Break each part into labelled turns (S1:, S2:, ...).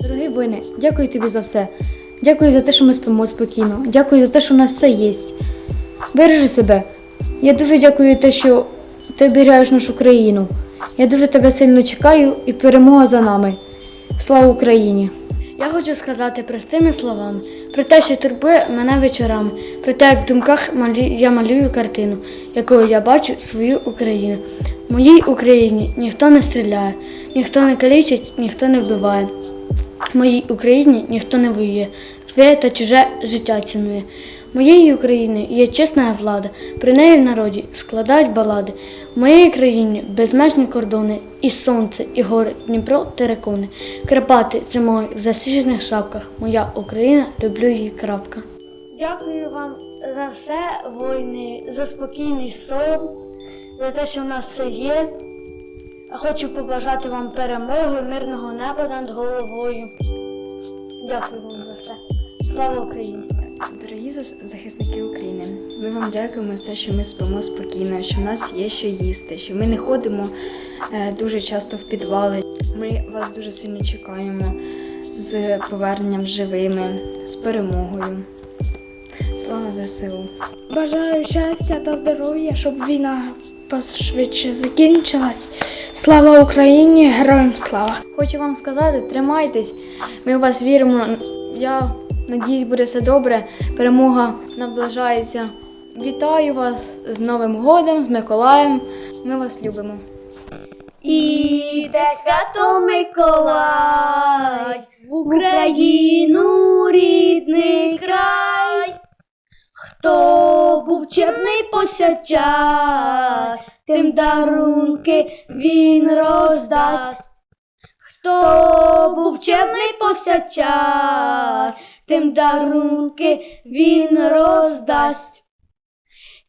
S1: Дорогий воїне, дякую тобі за все. Дякую за те, що ми спимо спокійно. Дякую за те, що у нас все є. Бережи себе. Я дуже дякую те, що ти оберігаєш нашу країну. Я дуже тебе сильно чекаю і перемога за нами. Слава Україні! Я хочу сказати простими словами про те, що турбує мене вечорами, про те, як в думках я малюю картину, якою я бачу свою Україну. В моїй Україні ніхто не стріляє, ніхто не калічить, ніхто не вбиває. В моїй Україні ніхто не воює, своє та чуже життя цінує. В моєї України є чесна влада, при неї в народі складають балади. В моїй країні безмежні кордони, і сонце, і гори, Дніпро, терекони. Карпати зимою в засіжених шапках. Моя Україна, люблю її крапка. Дякую вам за все, воїни, за спокійний сон, за те, що в нас все є. Хочу побажати вам перемоги, мирного неба над головою. Дякую вам за все. Слава Україні!
S2: Дорогі захисники України, ми вам дякуємо за те, що ми спимо спокійно, що в нас є що їсти, що ми не ходимо е, дуже часто в підвали. Ми вас дуже сильно чекаємо з поверненням живими, з перемогою. Слава ЗСУ!
S3: Бажаю щастя та здоров'я, щоб війна пошвидше закінчилась. Слава Україні! Героям слава!
S1: Хочу вам сказати, тримайтесь, ми в вас віримо. Я надіюсь, буде все добре. Перемога наближається. Вітаю вас з Новим годом, з Миколаєм. Ми вас любимо.
S4: Іде свято Миколай в Україну рідний край. Хто був чемний посячас, тим дарунки він роздасть. Хто був чемний посячас, тим дарунки він роздасть.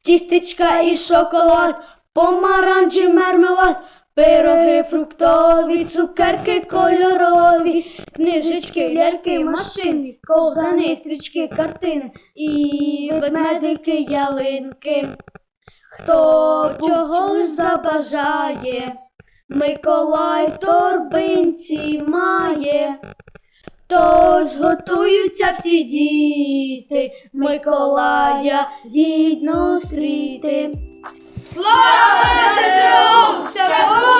S4: Тістечка і шоколад, помаранчі мармелад, пироги фруктові, цукерки кольорові, книжечки, ляльки, машини, ковзани, стрічки, картини і ведмедики, ялинки. Хто чого лиш забажає, Миколай в торбинці має. Тож готуються всі діти, Миколая гідно стріти. Слава ЗСУ!